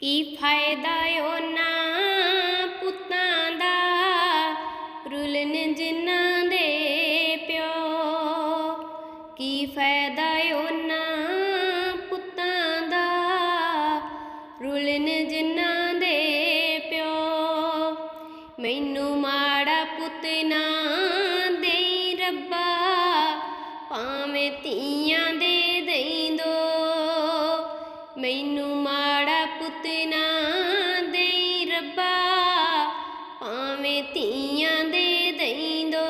ਕੀ ਫਾਇਦਾ ਉਹਨਾਂ ਪੁੱਤਾਂ ਦਾ? ਰੁਲਨ ਜਿਨ੍ਹਾਂ ਦੇ ਪਿਓ। ਕੀ ਫਾਇਦਾ ਉਹਨਾਂ ਪੁੱਤਾਂ ਦਾ? ਰੁਲਨ ਜਿਨ੍ਹਾਂ ਦੇ ਪਿਓ। ਮੈਨੂੰ ਮਾੜਾ ਪੁੱਤ ਨਾ ਦੇਈ ਰੱਬਾ। ਭਾਵੇਂ ਧੀਆਂ ਮੈਨੂੰ ਮਾੜਾ ਪੁੱਤ ਨਾ ਦੇਈ ਰੱਬਾ, ਭਾਵੇਂ ਧੀਆਂ ਦੇ ਦੇਈ ਦੋ।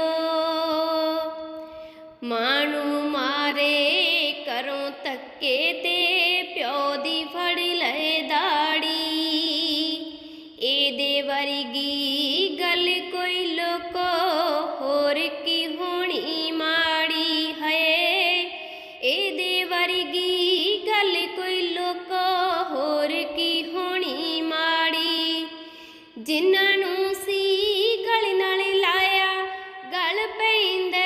ਮਾਰੇ ਕਰੋ ਧੱਕੇ ਤੇ ਪਿਓ ਦੀ ਫੜ ਲੈ ਜਿਨ੍ਹਾਂ ਨੂੰ ਸੀ ਗਲ ਨਾਲ ਲਾਇਆ, ਗਲ ਪੈਂਦਾ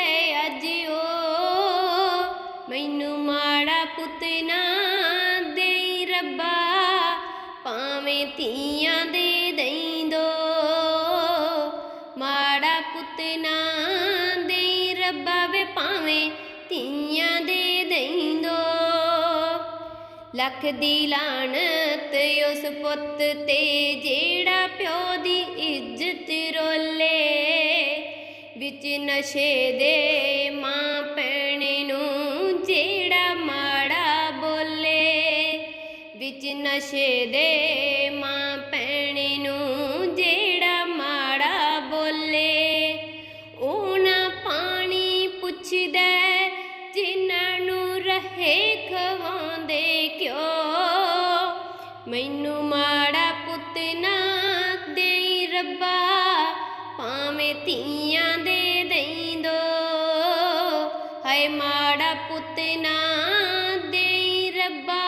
ਅੱਜ ਉਹ। ਮੈਨੂੰ ਮਾੜਾ ਪੁੱਤ ਨਾ ਦੇਈ ਰੱਬਾ, ਭਾਵੇਂ ਧੀਆਂ ਦੇ ਦੇਈ ਦੋ। ਮਾੜਾ ਪੁੱਤ ਨਾ ਦੇਈ ਰੱਬਾ ਵੇ, ਭਾਵੇਂ ਧੀਆਂ ਦੇ ਦੇਈ ਦੋ। ਲੱਖ ਦੀ ਲਾਣਤ ਉਸ ਪੁੱਤ ਤੇ, ਜਿਹੜਾ ਪਿਓ ਦੀ ਇੱਜ਼ਤ ਰੋਲੇ। ਵਿੱਚ ਨਸ਼ੇ ਦੇ ਮਾਂ ਪੈਣੇ ਨੂੰ ਜਿਹੜਾ ਮਾੜਾ ਬੋਲੇ। ਵਿੱਚ ਨਸ਼ੇ ਦੇ ਮੈਨੂੰ ਮਾੜਾ ਪੁੱਤ ਨਾ ਦੇਈ ਰੱਬਾ, ਭਾਵੇਂ ਧੀਆਂ ਦੇ ਦੇਈ ਦੋ। ਹਾਏ ਮਾੜਾ ਪੁੱਤ ਨਾ ਦੇਈ ਰੱਬਾ,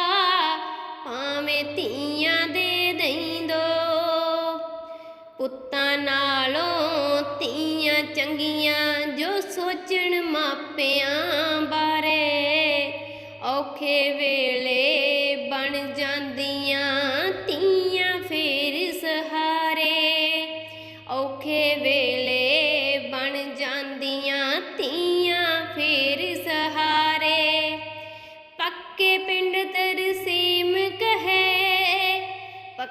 ਭਾਵੇਂ ਧੀਆਂ ਦੇ ਦੇਈ ਦੋ। ਪੁੱਤਾਂ ਨਾਲੋਂ ਧੀਆਂ ਚੰਗੀਆਂ ਜੋ ਸੋਚਣ ਮਾਪਿਆਂ ਬਾਰੇ, ਔਖੇ ਵੇਲੇ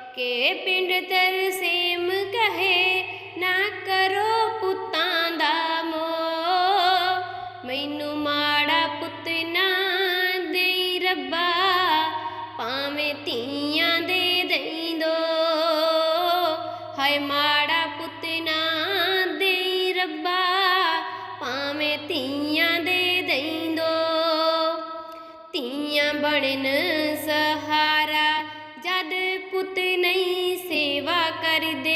ਪੱਕੇ ਪਿੰਡ ਤਰਸੀਮ ਕਹੇ, ਨਾ ਕਰੋ ਪੁੱਤਾਂ ਦਾ ਮੋਹ। ਮੈਨੂੰ ਮਾੜਾ ਪੁੱਤ ਨਾ ਦੇਈ ਰੱਬਾ, ਭਾਵੇਂ ਧੀਆਂ ਦੇ ਦੇਈ ਹਾਏ ਮਾੜਾ ਪੁੱਤ ਨਾ ਦੇਈ ਰੱਬਾ, ਭਾਵੇਂ ਧੀਆਂ ਦੇ ਦੇਈ ਧੀਆਂ ਬਣਨ ਸਹਾਰਾ ਜਦ ਪੁੱਤ ਨਹੀਂ ਸੇਵਾ ਕਰਦੇ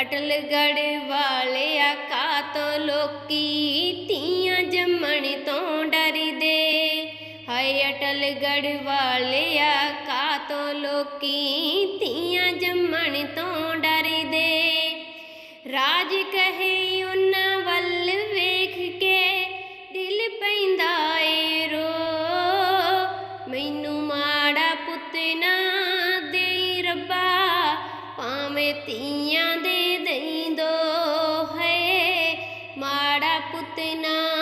ਅਟਲਗੜ ਵਾਲਿਆ ਕਾ ਤੋਂ ਲੋਕੀ ਧੀਆਂ ਜੰਮਣ ਤੋਂ ਡਰਦੇ। ਹਾਏ ਅਟਲਗੜ ਵਾਲਿਆ ਕਾ ਤੋਂ ਲੋਕੀ ਧੀਆਂ ਜੰਮਣ ਤੋਂ ਡਰਦੇ। ਰਾਜ ਕਹੇ ਉਹਨਾਂ ਵੱਲ ਵੇਖ ਕੇ ਦਿਲ ਪੈਂਦਾ ਏ ਰੋ। ਮੈਨੂੰ ਮਾੜਾ ਪੁੱਤ ਨਾ ਭਾਵੇਂ ਧੀਆਂ ਦੇ ਦੇਈ ਦੋ ਹੈ ਮਾੜਾ ਪੁੱਤ ਨਾ